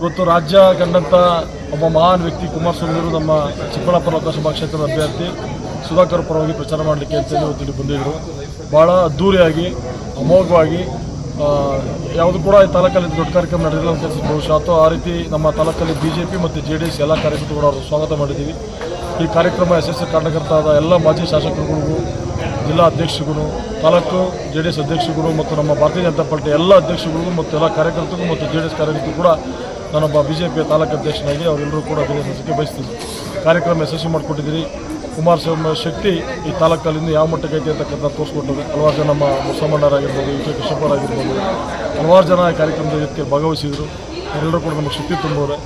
ಇವತ್ತು ರಾಜ್ಯ ಕಂಡಂಥ ಒಬ್ಬ ಮಹಾನ್ ವ್ಯಕ್ತಿ ಕುಮಾರಸ್ವಾಮಿ ಅವರು ನಮ್ಮ ಚಿಕ್ಕಬಳ್ಳಾಪುರ ಲೋಕಸಭಾ ಕ್ಷೇತ್ರದ ಅಭ್ಯರ್ಥಿ ಸುಧಾಕರ್ ಪರವಾಗಿ ಪ್ರಚಾರ ಮಾಡಲಿಕ್ಕೆ ಅಂತೇಳಿ ಇವತ್ತು ಇಲ್ಲಿ ಬಂದಿದ್ದರು ಭಾಳ ಅದ್ಧೂರಿಯಾಗಿ ಅಮೋಘವಾಗಿ ಯಾವುದು ಕೂಡ ಈ ತಾಲೂಕಲ್ಲಿ ದೊಡ್ಡ ಕಾರ್ಯಕ್ರಮ ನಡೆದಿಲ್ಲ ಅಂತ ಬಹುಶಃ ಅಥವಾ ಆ ರೀತಿ ನಮ್ಮ ತಾಲೂಕಲ್ಲಿ ಬಿ ಜೆ ಪಿ ಮತ್ತು ಜೆ ಡಿ ಎಸ್ ಎಲ್ಲ ಕಾರ್ಯಕರ್ತರು ಕೂಡ ಅವರು ಸ್ವಾಗತ ಮಾಡಿದ್ದೀವಿ. ಈ ಕಾರ್ಯಕ್ರಮ ಯಶಸ್ವಿ ಕಾರ್ಯಕರ್ತರಾದ ಎಲ್ಲ ಮಾಜಿ ಶಾಸಕರುಗಳಿಗೂ, ಜಿಲ್ಲಾ ಅಧ್ಯಕ್ಷಗಳು ತಾಲೂಕು ಜೆ ಡಿ ಎಸ್ ಅಧ್ಯಕ್ಷಗಳು ಮತ್ತು ನಮ್ಮ ಭಾರತೀಯ ಜನತಾ ಪಾರ್ಟಿ ಎಲ್ಲ ಅಧ್ಯಕ್ಷಗಳಿಗೂ ಮತ್ತು ಎಲ್ಲ ಕಾರ್ಯಕರ್ತರಿಗೂ ಮತ್ತು ಜೆ ಡಿ ಎಸ್ ಕಾರ್ಯಕರ್ತರು ಕೂಡ ನಾನೊಬ್ಬ ಬಿ ಜೆ ಪಿಯ ತಾಲೂಕು ಅಧ್ಯಕ್ಷನಾಗಿ ಅವರೆಲ್ಲರೂ ಕೂಡ ಅಭಿನಂದಿಸಲಿಕ್ಕೆ ಬಯಸ್ತೀನಿ. ಕಾರ್ಯಕ್ರಮ ಯಶಸ್ವಿ ಮಾಡಿಕೊಟ್ಟಿದ್ದೀರಿ. ಕುಮಾರಸ್ವಾಮಿ ಶಕ್ತಿ ಈ ತಾಲೂಕಲ್ಲಿಂದ ಯಾವ ಮಟ್ಟಕ್ಕೆ ಐತೆ ಅಂತಕ್ಕಂಥ ತೋರಿಸ್ಕೊಟ್ಟರು. ಹಲವಾರು ಜನ ನಮ್ಮ ಮುಸಲ್ಮಾನರಾಗಿರ್ಬೋದು ವಿಜಯ ಕೆ ಕೃಷ್ಣಪ್ಪರಾಗಿರ್ಬೋದು ಹಲವಾರು ಜನ ಕಾರ್ಯಕ್ರಮದ ಜೊತೆ ಭಾಗವಹಿಸಿದರು. ಅವರೆಲ್ಲರೂ ಕೂಡ ನಮಗೆ ಶಕ್ತಿ ತುಂಬೋರೆ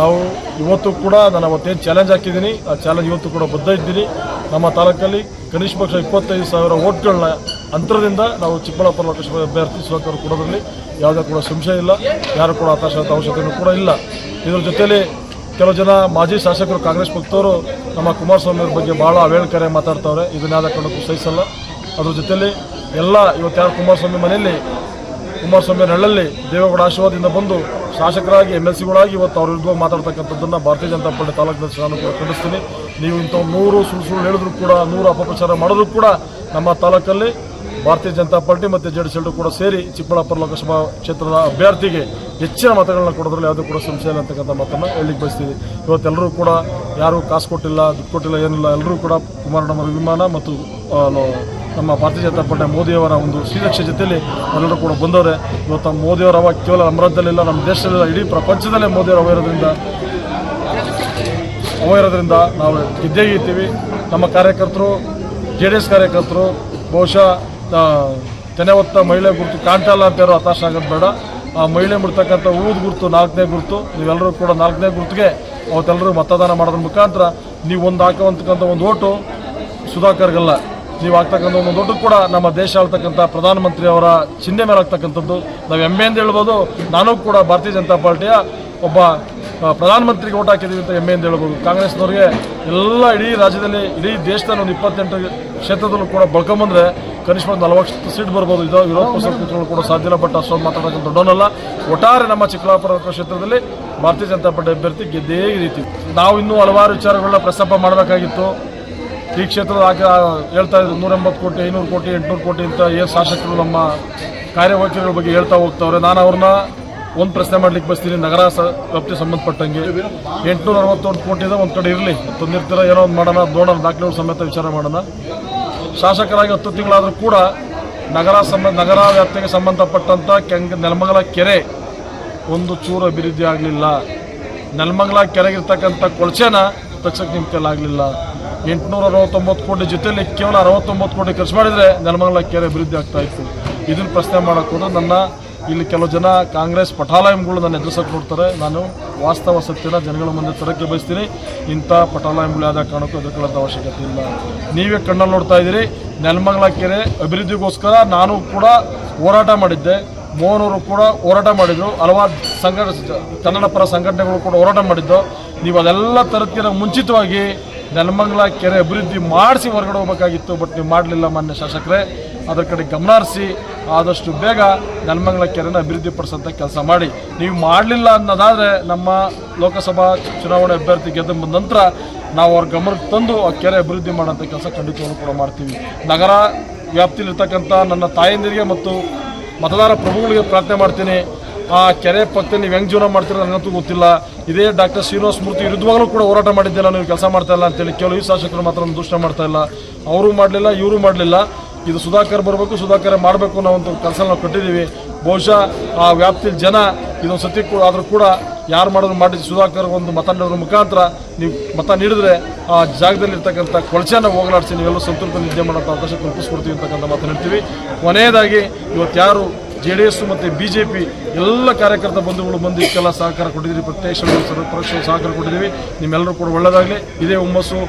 ನಾವು ಇವತ್ತು ಕೂಡ ನಾನು ಅವತ್ತೇನು ಚಾಲೆಂಜ್ ಹಾಕಿದ್ದೀನಿ, ಆ ಚಾಲೆಂಜ್ ಇವತ್ತು ಕೂಡ ಬದ್ಧ ಇದ್ದೀನಿ ನಮ್ಮ ತಾಲೂಕಲ್ಲಿ ಕನಿಷ್ಠ ಪಕ್ಷ ಇಪ್ಪತ್ತೈದು ಸಾವಿರ ಓಟ್ಗಳನ್ನ ಅಂತರದಿಂದ ನಾವು ಚಿಕ್ಕಬಳ್ಳಾಪುರ ಲೋಕಸಭೆ ಅಭ್ಯರ್ಥಿ ಸುಧಾಕರ್ ಕೊಡೋದ್ರಲ್ಲಿ ಯಾವುದೇ ಕೂಡ ಸಂಶಯ ಇಲ್ಲ, ಯಾರು ಕೂಡ ಹತಾಶಾದ ಅವಶ್ಯಕತೆಯೂ ಕೂಡ ಇಲ್ಲ. ಇದರ ಜೊತೆಯಲ್ಲಿ ಕೆಲವು ಜನ ಮಾಜಿ ಶಾಸಕರು ಕಾಂಗ್ರೆಸ್ ಪಕ್ಷದವರು ನಮ್ಮ ಕುಮಾರಸ್ವಾಮಿ ಅವ್ರ ಬಗ್ಗೆ ಭಾಳ ಅವೇಳ್ಕರೆ ಮಾತಾಡ್ತವ್ರೆ, ಇದನ್ನ ಯಾವುದೇ ಕಾರಣಕ್ಕೂ ಸಹಿಸಲ್ಲ. ಅದ್ರ ಜೊತೆಯಲ್ಲಿ ಎಲ್ಲ, ಇವತ್ತು ಯಾರು ಕುಮಾರಸ್ವಾಮಿ ಮನೆಯಲ್ಲಿ, ಕುಮಾರಸ್ವಾಮಿ ನೆರಳಲ್ಲಿ ದೇವೇಗೌಡ ಆಶೀರ್ವಾದದಿಂದ ಬಂದು ಶಾಸಕರಾಗಿ ಎಂ ಎಲ್ ಸಿಗಳಾಗಿ ಇವತ್ತು ಅವ್ರ ವಿರುದ್ಧ ಮಾತಾಡ್ತಕ್ಕಂಥದ್ದನ್ನು ಭಾರತೀಯ ಜನತಾ ಪಾರ್ಟಿ ತಾಲೂಕಿನ ನಾನು ಕೂಡ ಖಂಡಿಸ್ತೀನಿ. ನೀವು ಇಂಥ ನೂರು ಸುಳ್ಳು ಸುಳ್ಳು ಹೇಳಿದ್ರು ಕೂಡ, ನೂರು ಅಪಪ್ರಚಾರ ಮಾಡಿದ್ರು ಕೂಡ ನಮ್ಮ ತಾಲೂಕಲ್ಲಿ ಭಾರತೀಯ ಜನತಾ ಪಾರ್ಟಿ ಮತ್ತು ಜೆ ಡಿ ಎಸ್ ಕೂಡ ಸೇರಿ ಚಿಕ್ಕಬಳ್ಳಾಪುರ ಲೋಕಸಭಾ ಕ್ಷೇತ್ರದ ಅಭ್ಯರ್ಥಿಗೆ ಹೆಚ್ಚಿನ ಮತಗಳನ್ನ ಕೊಡೋದ್ರಲ್ಲಿ ಯಾವುದೂ ಕೂಡ ಸಂಶಯ ಇಲ್ಲ ಅಂತಕ್ಕಂಥ ಮಾತನ್ನು ಹೇಳಲಿಕ್ಕೆ ಬಯಸ್ತೀವಿ ಇವತ್ತೆಲ್ಲರೂ ಕೂಡ ಯಾರೂ ಕಾಸು ಕೊಟ್ಟಿಲ್ಲ, ದುಡ್ಡು ಕೊಟ್ಟಿಲ್ಲ, ಏನಿಲ್ಲ, ಎಲ್ಲರೂ ಕೂಡ ಕುಮಾರಣ್ಣವರ ವಿಮಾನ ಮತ್ತು ನಮ್ಮ ಭಾರತೀಯ ಜನತಾ ಪಾರ್ಟಿ ಮೋದಿಯವರ ಒಂದು ಶ್ರೀರಕ್ಷೆ ಜೊತೆಯಲ್ಲಿ ಎಲ್ಲರೂ ಕೂಡ ಬಂದವರೆ. ಇವತ್ತು ಮೋದಿಯವರ ಅವ ಕೇವಲ ಅಮೃತದಲ್ಲಿಲ್ಲ ನಮ್ಮ ದೇಶದಲ್ಲಿಲ್ಲ, ಇಡೀ ಪ್ರಪಂಚದಲ್ಲೇ ಮೋದಿಯವರ ಅವ ಇರೋದ್ರಿಂದ ಅವ ಇರೋದ್ರಿಂದ ನಾವು ಗೆದ್ದೇ ಇರ್ತೀವಿ ನಮ್ಮ ಕಾರ್ಯಕರ್ತರು, ಜೆ ಡಿ ಎಸ್ ಕಾರ್ಯಕರ್ತರು, ಬಹುಶಃ ತೆನೆ ಹೊತ್ತ ಮಹಿಳೆ ಗುರುತು ಕಾಣ್ತಾ ಅಂತ ಯಾರು ಹತಾಶ ಆಗೋದು ಬೇಡ. ಆ ಮಹಿಳೆ ಮುಡ್ತಕ್ಕಂಥ ಊದ್ ಗುರುತು, ನಾಲ್ಕನೇ ಗುರುತು, ನೀವೆಲ್ಲರೂ ಕೂಡ ನಾಲ್ಕನೇ ಗುರುತಿಗೆ ಅವತ್ತೆಲ್ಲರೂ ಮತದಾನ ಮಾಡೋದ್ರ ಮುಖಾಂತರ ನೀವು ಒಂದು ಹಾಕುವಂತಕ್ಕಂಥ ಒಂದು ಓಟು ಸುಧಾಕರ್ಗಲ್ಲ ನೀವು ಆಗ್ತಕ್ಕಂಥ ಒಂದು ದೊಡ್ಡ ಕೂಡ ನಮ್ಮ ದೇಶ ಆಗ್ತಕ್ಕಂಥ ಪ್ರಧಾನಮಂತ್ರಿ ಅವರ ಚಿಹ್ನೆ ಮೇಲೆ ಆಗ್ತಕ್ಕಂಥದ್ದು ನಾವು ಹೆಮ್ಮೆಯಿಂದ ಹೇಳ್ಬೋದು ನಾನು ಕೂಡ ಭಾರತೀಯ ಜನತಾ ಪಾರ್ಟಿಯ ಒಬ್ಬ ಪ್ರಧಾನಮಂತ್ರಿಗೆ ಓಟ್ ಹಾಕಿದ್ದೀವಿ ಅಂತ ಹೆಮ್ಮೆಯಿಂದ ಹೇಳ್ಬೋದು. ಕಾಂಗ್ರೆಸ್ನವ್ರಿಗೆ ಎಲ್ಲ ಇಡೀ ರಾಜ್ಯದಲ್ಲಿ ಇಡೀ ದೇಶದಲ್ಲಿ ಒಂದು ಇಪ್ಪತ್ತೆಂಟು ಕ್ಷೇತ್ರದಲ್ಲೂ ಕೂಡ ಬಳ್ಕೊಂಬಂದ್ರೆ ಕನಿಷ್ಠ ಒಂದು ನಲವತ್ತು ಸೀಟ್ ಬರ್ಬೋದು. ಇದು ವಿರೋಧ ಪಕ್ಷ ಕೂಡ ಸಾಧ್ಯ ಇಲ್ಲ ಬಟ್ ಅಷ್ಟೊಂದು ಮಾತಾಡೋಕೆ ದೊಡ್ಡವನಲ್ಲ. ಒಟ್ಟಾರೆ ನಮ್ಮ ಚಿಕ್ಕಬಳ್ಳಾಪುರ ಕ್ಷೇತ್ರದಲ್ಲಿ ಭಾರತೀಯ ಜನತಾ ಪಾರ್ಟಿ ಅಭ್ಯರ್ಥಿ ಗೆದ್ದೇ ರೀತಿ. ನಾವು ಇನ್ನೂ ಹಲವಾರು ವಿಚಾರಗಳನ್ನ ಪ್ರಸ್ತಾಪ ಮಾಡಬೇಕಾಗಿತ್ತು. ಈ ಕ್ಷೇತ್ರದ ಹೇಳ್ತಾ ಇದ್ರು ನೂರ ಎಂಬತ್ತು ಕೋಟಿ, ಐನೂರು ಕೋಟಿ, ಎಂಟುನೂರು ಕೋಟಿ ಅಂತ ಏನು ಶಾಸಕರು ನಮ್ಮ ಕಾರ್ಯವೈಖರಿಗಳ ಬಗ್ಗೆ ಹೇಳ್ತಾ ಹೋಗ್ತಾವ್ರೆ. ನಾನು ಅವ್ರನ್ನ ಒಂದು ಪ್ರಶ್ನೆ ಮಾಡ್ಲಿಕ್ಕೆ ಬಸ್ತೀನಿ ನಗರ ಸ ವ್ಯಾಪ್ತಿಗೆ ಸಂಬಂಧಪಟ್ಟಂಗೆ. ಎಂಟುನೂರ ಅರವತ್ತೊಂದು ಕೋಟಿದ ಒಂದು ಕಡೆ ಇರಲಿ. ತಂದಿರ್ತೀರ, ಏನೋ ಒಂದು ಮಾಡೋಣ ನೋಡೋಣ ದಾಖಲೆಗಳು ಸಮೇತ ವಿಚಾರ ಮಾಡೋಣ. ಶಾಸಕರಾಗಿ ಹತ್ತು ತಿಂಗಳಾದರೂ ಕೂಡ ನಗರ ಸಂಬಂಧ ನಗರ ವ್ಯಾಪ್ತಿಗೆ ಸಂಬಂಧಪಟ್ಟಂಥ ಕೆಂಗ, ನೆಲಮಂಗಲ ಕೆರೆ ಒಂದು ಚೂರು ಅಭಿವೃದ್ಧಿ ಆಗಲಿಲ್ಲ. ನೆಲಮಂಗಲ ಕೆರೆಗಿರ್ತಕ್ಕಂಥ ಕೊಳಚೆನ ತಕ್ಷಕ್ಕೆ ನಿಂತಲಾಗಲಿಲ್ಲ ಎಂಟುನೂರ ಅರವತ್ತೊಂಬತ್ತು ಕೋಟಿ ಜೊತೆಯಲ್ಲಿ ಕೇವಲ ಅರವತ್ತೊಂಬತ್ತು ಕೋಟಿ ಖರ್ಚು ಮಾಡಿದರೆ ನೆಲಮಂಗಲ ಕೆರೆ ಅಭಿವೃದ್ಧಿ ಆಗ್ತಾ ಇತ್ತು. ಇದನ್ನು ಪ್ರಶ್ನೆ ಮಾಡೋಕೆ ಹೋದ್ರೆ ನನ್ನ ಇಲ್ಲಿ ಕೆಲವು ಜನ ಕಾಂಗ್ರೆಸ್ ಪಟಾಲಯಂಗಳು ನನ್ನ ಎದುರಿಸಕ್ಕೆ ನೋಡ್ತಾರೆ ನಾನು ವಾಸ್ತವ ಸತ್ಯನ ಜನಗಳ ಮುಂದೆ ತರಕ್ಕೆ ಬಯಸ್ತೀನಿ. ಇಂಥ ಪಟಾಲಯಂಗಳು ಯಾವುದೇ ಕಾರಣಕ್ಕೂ ಎದುರ್ಕೊಳ್ಳೋಂಥ ಅವಶ್ಯಕತೆ ಇಲ್ಲ. ನೀವೇ ಕಣ್ಣಲ್ಲಿ ನೋಡ್ತಾ ಇದ್ದೀರಿ. ನೆಲಮಂಗಲ ಕೆರೆ ಅಭಿವೃದ್ಧಿಗೋಸ್ಕರ ನಾನು ಕೂಡ ಹೋರಾಟ ಮಾಡಿದ್ದೆ. ಮೋಹನವರು ಕೂಡ ಹೋರಾಟ ಮಾಡಿದ್ರು. ಹಲವಾರು ಸಂಘ ಕನ್ನಡ ಪರ ಸಂಘಟನೆಗಳು ಕೂಡ ಹೋರಾಟ ಮಾಡಿದ್ದು. ನೀವು ಅದೆಲ್ಲ ತರತ್ತಿರ. ಮುಂಚಿತವಾಗಿ ನೆಲಮಂಗಲ ಕೆರೆ ಅಭಿವೃದ್ಧಿ ಮಾಡಿಸಿ ಹೊರಗಡೆ ಹೋಗಬೇಕಾಗಿತ್ತು, ಬಟ್ ನೀವು ಮಾಡಲಿಲ್ಲ ಮಾನ್ಯ ಶಾಸಕರೇ. ಅದರ ಕಡೆ ಗಮನ ಹರಿಸಿ ಆದಷ್ಟು ಬೇಗ ನೆಲಮಂಗಲ ಕೆರೆನ ಅಭಿವೃದ್ಧಿ ಪಡಿಸೋಂಥ ಕೆಲಸ ಮಾಡಿ. ನೀವು ಮಾಡಲಿಲ್ಲ ಅನ್ನೋದಾದರೆ ನಮ್ಮ ಲೋಕಸಭಾ ಚುನಾವಣೆ ಅಭ್ಯರ್ಥಿ ಗೆದ್ದ ನಂತರ ನಾವು ಅವ್ರ ಗಮನಕ್ಕೆ ತಂದು ಆ ಕೆರೆ ಅಭಿವೃದ್ಧಿ ಮಾಡೋಂಥ ಕೆಲಸ ಖಂಡಿತವಾಗ್ಲೂ ಕೂಡ ಮಾಡ್ತೀವಿ. ನಗರ ವ್ಯಾಪ್ತಿಯಲ್ಲಿರ್ತಕ್ಕಂಥ ನನ್ನ ತಾಯಂದಿರಿಗೆ ಮತ್ತು ಮತದಾರ ಪ್ರಭುಗಳಿಗೆ ಪ್ರಾರ್ಥನೆ ಮಾಡ್ತೀನಿ. ಆ ಕೆರೆ ಪಕ್ಕದಲ್ಲಿ ಹೆಂಗೆ ಜೀವನ ಮಾಡ್ತೀರ ನನಗಂತೂ ಗೊತ್ತಿಲ್ಲ. ಇದೇ ಡಾಕ್ಟರ್ ಶ್ರೀನಿವಾಸ ಮೂರ್ತಿ ವಿರುದ್ಧವಾಗಲೂ ಕೂಡ ಹೋರಾಟ ಮಾಡಿದ್ದಿಲ್ಲ ನೀವು ಕೆಲಸ ಮಾಡ್ತಾ ಇಲ್ಲ ಅಂತೇಳಿ ಕೆಲವು ಈ ಶಾಸಕರು ಮಾತ್ರ ದೂಷಣೆ ಮಾಡ್ತಾ ಇಲ್ಲ. ಅವರು ಮಾಡಲಿಲ್ಲ, ಇವರು ಮಾಡಲಿಲ್ಲ. ಇದು ಸುಧಾಕರ್ ಬರಬೇಕು, ಸುಧಾಕರ್ ಮಾಡಬೇಕು ಅನ್ನೋ ಒಂದು ಕೆಲಸ ನಾವು ಕಟ್ಟಿದ್ದೀವಿ. ಬಹುಶಃ ಆ ವ್ಯಾಪ್ತಿಯಲ್ಲಿ ಜನ ಇದೊಂದು ಸತಿ ಕೂಡ ಆದರೂ ಕೂಡ ಯಾರು ಮಾಡೋದು ಮಾಡಿ ಸುಧಾಕರ್ ಒಂದು ಮತ ನೀಡೋದ್ರ ಮುಖಾಂತರ ನೀವು ಮತ ನೀಡಿದ್ರೆ ಆ ಜಾಗದಲ್ಲಿ ಇರ್ತಕ್ಕಂಥ ಕೊಳಚೆನ ಹೋಗಲಾಡಿಸಿ ನೀವೆಲ್ಲ ಸಂತೃಪ್ತ ನಿದ್ದೆ ಮಾಡೋಂಥ ಅವಕಾಶ ಕಲ್ಪಿಸ್ಕೊಡ್ತೀವಿ ಅಂತಕ್ಕಂಥ ಮಾತನ್ನು ಹೇಳ್ತೀವಿ. ಕೊನೆಯದಾಗಿ ಇವತ್ತು ಯಾರು ಜೆ ಡಿ ಎಸ್ ಮತ್ತು ಬಿ ಜೆ ಪಿ ಎಲ್ಲ ಕಾರ್ಯಕರ್ತ ಬಂಧುಗಳು ಬಂದು ಇಷ್ಟೆಲ್ಲ ಸಹಕಾರ ಕೊಟ್ಟಿದ್ದೀರಿ. ಪ್ರತ್ಯಕ್ಷ ಪರೋಕ್ಷ ಸಹಕಾರ ಕೊಟ್ಟಿದ್ದೀವಿ. ನಿಮ್ಮೆಲ್ಲರೂ ಕೂಡ ಒಳ್ಳೆಯದಾಗಲಿ ಇದೇ ಹುಮ್ಮಸ್ಸು.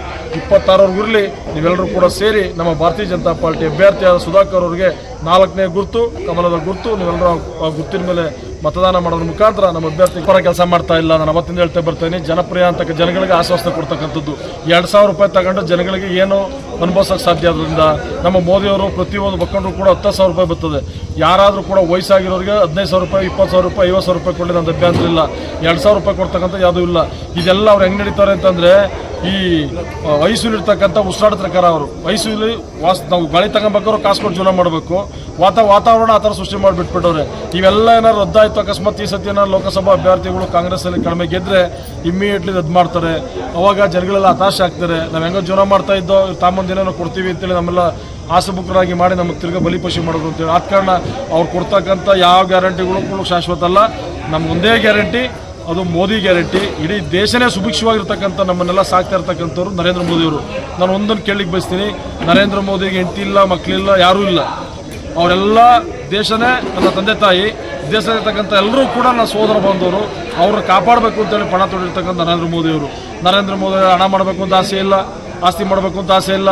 ಇರಲಿ. ನೀವೆಲ್ಲರೂ ಕೂಡ ಸೇರಿ ನಮ್ಮ ಭಾರತೀಯ ಜನತಾ ಪಾರ್ಟಿ ಅಭ್ಯರ್ಥಿಯಾದ ಸುಧಾಕರ್ ಅವರಿಗೆ ನಾಲ್ಕನೇ ಗುರುತು, ಕಮಲದ ಗುರುತು. ನೀವೆಲ್ಲರೂ ಆ ಗುರುತಿನ ಮೇಲೆ ಮತದಾನ ಮಾಡೋದ್ರ ಮುಖಾಂತರ ನಮ್ಮ ಅಭ್ಯರ್ಥಿ ಪರ ಕೆಲಸ ಮಾಡ್ತಾ ಇಲ್ಲ ನಾನು ಅವತ್ತಿಂದ ಹೇಳ್ತಾ ಬರ್ತೇನೆ ಜನಪ್ರಿಯ ಅಂತ ಜನಗಳಿಗೆ ಆಶ್ವಾಸನೆ ಕೊಡ್ತಕ್ಕಂಥದ್ದು. ಎರಡು ಸಾವಿರ ರೂಪಾಯಿ ತಗೊಂಡು ಜನಗಳಿಗೆ ಏನು ಅನುಭವಿಸೋಕೆ ಸಾಧ್ಯ ಆದ್ದರಿಂದ ನಮ್ಮ ಮೋದಿಯವರು ಪ್ರತಿಯೊಂದು ಮಕ್ಕಳು ಕೂಡ ಹತ್ತು ಸಾವಿರ ರೂಪಾಯಿ ಬರ್ತದೆ. ಯಾರಾದರೂ ಕೂಡ ವಯಸ್ಸಾಗಿರೋರಿಗೆ ಹದಿನೈದು ಸಾವಿರ ರೂಪಾಯಿ, ಇಪ್ಪತ್ತು ಸಾವಿರ ರೂಪಾಯಿ, ಐವತ್ತು ಸಾವಿರ ರೂಪಾಯಿ ಕೊಡಲಿ ನನ್ನ ಅಭ್ಯಂತರ ಇಲ್ಲ. ಎರಡು ಸಾವಿರ ರೂಪಾಯಿ ಕೊಡ್ತಕ್ಕಂಥ ಯಾವುದೂ ಇಲ್ಲ. ಇದೆಲ್ಲ ಅವ್ರು ಹೆಂಗೆ ನಡೀತಾರೆ ಅಂತಂದರೆ ಈ ಐಸೂಲ್ ಉಸಿರಾಡ್ತಾರೆ ಅವರು. ಐಸೂಲಿ ವಾಸ್, ನಾವು ಗಾಳಿ ತಗೊಂಬೇಕಾದ್ರೂ ಕಾಸು ಕೊಟ್ಟು ಜೀವನ ಮಾಡಬೇಕು. ವಾತ ವಾತಾವರಣ ಆ ಥರ ಸೃಷ್ಟಿ ಮಾಡಿಬಿಟ್ಬಿಟ್ಟವ್ರೆ. ಇವೆಲ್ಲ ಏನಾದ್ರು ರದ್ದಾಯಿತು ಅಕಸ್ಮಾತ್ ಈ ಸತಿ ಏನಾದ್ರು ಲೋಕಸಭಾ ಅಭ್ಯರ್ಥಿಗಳು ಕಾಂಗ್ರೆಸ್ಸಲ್ಲಿ ಕಡಿಮೆ ಗೆದ್ದರೆ ಇಮ್ಮಿಡಿಯೇಟ್ಲಿ ರದ್ದು ಮಾಡ್ತಾರೆ. ಅವಾಗ ಜನಗಳೆಲ್ಲ ಹತಾಶೆ ಆಗ್ತಾರೆ. ನಾವು ಹೆಂಗೋ ಜೀವನ ಮಾಡ್ತಾ ಇದ್ದೋ ತಾಮೊಂದಿನೇನೋ ಕೊಡ್ತೀವಿ ಅಂತೇಳಿ ನಮ್ಮೆಲ್ಲ ಆಸೆಬುಕ್ಕರಾಗಿ ಮಾಡಿ ನಮಗೆ ತಿರ್ಗಿ ಬಲಿಪಶಿ ಮಾಡೋದು ಅಂತೇಳಿ. ಆದ ಕಾರಣ ಅವ್ರು ಕೊಡ್ತಕ್ಕಂಥ ಯಾವ ಗ್ಯಾರಂಟಿಗಳು ಕೂಡ ಶಾಶ್ವತ ಅಲ್ಲ. ನಮಗೊಂದೇ ಗ್ಯಾರಂಟಿ, ಅದು ಮೋದಿ ಗ್ಯಾರಂಟಿ. ಇಡೀ ದೇಶನೇ ಸುಭಿಕ್ಷವಾಗಿರ್ತಕ್ಕಂಥ ನಮ್ಮನ್ನೆಲ್ಲ ಸಾಕ್ತಾ ಇರ್ತಕ್ಕಂಥವ್ರು ನರೇಂದ್ರ ಮೋದಿಯವರು. ನಾನು ಒಂದನ್ನು ಕೇಳಲಿಕ್ಕೆ ಬಯಸ್ತೀನಿ. ನರೇಂದ್ರ ಮೋದಿಗೆ ಹೆಂಡತಿ ಇಲ್ಲ ಮಕ್ಕಳಿಲ್ಲ ಯಾರೂ ಇಲ್ಲ. ಅವರೆಲ್ಲ ದೇಶನೇ ನನ್ನ ತಂದೆ ತಾಯಿ ದೇಶದಲ್ಲಿರ್ತಕ್ಕಂಥ ಎಲ್ಲರೂ ಕೂಡ ನನ್ನ ಸೋದರ ಬಂದವರು ಅವ್ರನ್ನ ಕಾಪಾಡಬೇಕು ಅಂತೇಳಿ ಪಣ ತೊಡಿರ್ತಕ್ಕಂಥ ನರೇಂದ್ರ ಮೋದಿಯವರು. ನರೇಂದ್ರ ಮೋದಿ ಹಣ ಮಾಡಬೇಕು ಅಂತ ಆಸೆ ಇಲ್ಲ, ಆಸ್ತಿ ಮಾಡಬೇಕು ಅಂತ ಆಸೆ ಇಲ್ಲ,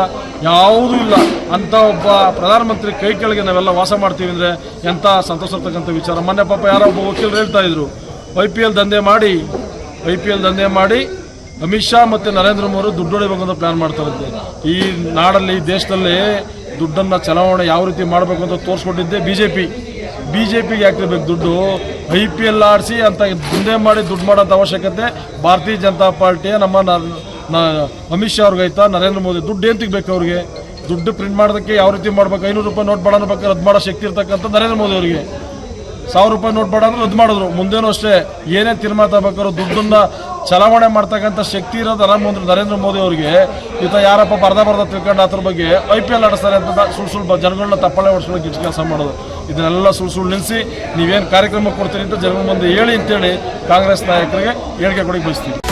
ಯಾವುದೂ ಇಲ್ಲ. ಅಂಥ ಒಬ್ಬ ಪ್ರಧಾನಮಂತ್ರಿ ಕೈ ಕೆಳಗೆ ನಾವೆಲ್ಲ ವಾಸ ಮಾಡ್ತೀವಿ ಅಂದರೆ ಎಂಥ ಸಂತೋಷ ಇರ್ತಕ್ಕಂಥ ವಿಚಾರ. ಮೊನ್ನೆ ಪಾಪ ಯಾರೋ ಒಬ್ಬ ವಕೀಲರು ಹೇಳ್ತಾ ಇದ್ರು, ಐ ಪಿ ಎಲ್ ದಂಧೆ ಮಾಡಿ, ಐ ಪಿ ಎಲ್ ದಂಧೆ ಮಾಡಿ ಅಮಿತ್ ಶಾ ಮತ್ತು ನರೇಂದ್ರ ಮೋದಿ ದುಡ್ಡು ಹೊಡಿಬೇಕಂತ ಅಂತ ಪ್ಲಾನ್ ಮಾಡ್ತಾರಂತೆ ಈ ನಾಡಲ್ಲಿ, ಈ ದೇಶದಲ್ಲಿ ದುಡ್ಡನ್ನು ಚಲಾವಣೆ ಯಾವ ರೀತಿ ಮಾಡಬೇಕು ಅಂತ ತೋರಿಸ್ಕೊಟ್ಟಿದ್ದೆ B J P B J ಪಿಗೆ ಯಾಕಿರ್ಬೇಕು ದುಡ್ಡು? ಐ ಪಿ ಎಲ್ ಆಡಿಸಿ ಅಂತ ದುಂದೆ ಮಾಡಿ ದುಡ್ಡು ಮಾಡೋಂಥ ಅವಶ್ಯಕತೆ. ಭಾರತೀಯ ಜನತಾ ಪಾರ್ಟಿಯ ನಮ್ಮ ಅಮಿತ್ ಶಾ ಅವ್ರಿಗೈತಾ ನರೇಂದ್ರ ಮೋದಿ. ದುಡ್ಡು ಏನು ತಿಗ್ಬೇಕು ಅವ್ರಿಗೆ? ದುಡ್ಡು ಪ್ರಿಂಟ್ ಮಾಡೋದಕ್ಕೆ ಯಾವ ರೀತಿ ಮಾಡ್ಬೇಕು? ಐನೂರು ರೂಪಾಯಿ ನೋಟ್ ಮಾಡೋಣ ಬೇಕಾದ್ರೆ ರದ್ದು ಮಾಡೋ ಶಕ್ತಿ ಇರ್ತಕ್ಕಂಥ ನರೇಂದ್ರ ಮೋದಿ ಅವರಿಗೆ. ಸಾವಿರ ರೂಪಾಯಿ ನೋಟ್ ಮಾಡೋದು ರದ್ದು ಮಾಡಿದ್ರು. ಮುಂದೇನೂ ಅಷ್ಟೇ, ಏನೇ ತೀರ್ಮಾನ ತಗೋಬೇಕಾದ್ರು ದುಡ್ಡನ್ನ ಚಲಾವಣೆ ಮಾಡ್ತಕ್ಕಂಥ ಶಕ್ತಿ ಇರೋದು ನರೇಂದ್ರ ನರೇಂದ್ರ ಮೋದಿ ಅವರಿಗೆ. ಈತ ಯಾರಪ್ಪ ಬರ್ದ ಬರ್ದ ತಿಳ್ಕೊಂಡು ಅದ್ರ ಬಗ್ಗೆ ಐ ಪಿ ಎಲ್ ಆಡಿಸ್ತಾರೆ ಅಂತ ಸುಳ್ಳು ಸುಳ್ಳು ಜನಗಳನ್ನ ತಪ್ಪಳೆ ಹೊಡ್ಸ್ಕೊಳ್ಳೋಕೆ ಹೆಚ್ಚು ಕೆಲಸ ಮಾಡೋದು. ಇದನ್ನೆಲ್ಲ ಸುಳ್ಳು ಸುಳ್ಳು ನಿಲ್ಲಿಸಿ ನೀವೇನು ಕಾರ್ಯಕ್ರಮ ಕೊಡ್ತೀರಿ ಅಂತ ಜನಗಳ ಮುಂದೆ ಹೇಳಿ ಅಂತೇಳಿ ಕಾಂಗ್ರೆಸ್ ನಾಯಕರಿಗೆ ಹೇಳಿಕೆ ಕೊಡಕ್ಕೆ ಬಯಸ್ತೀವಿ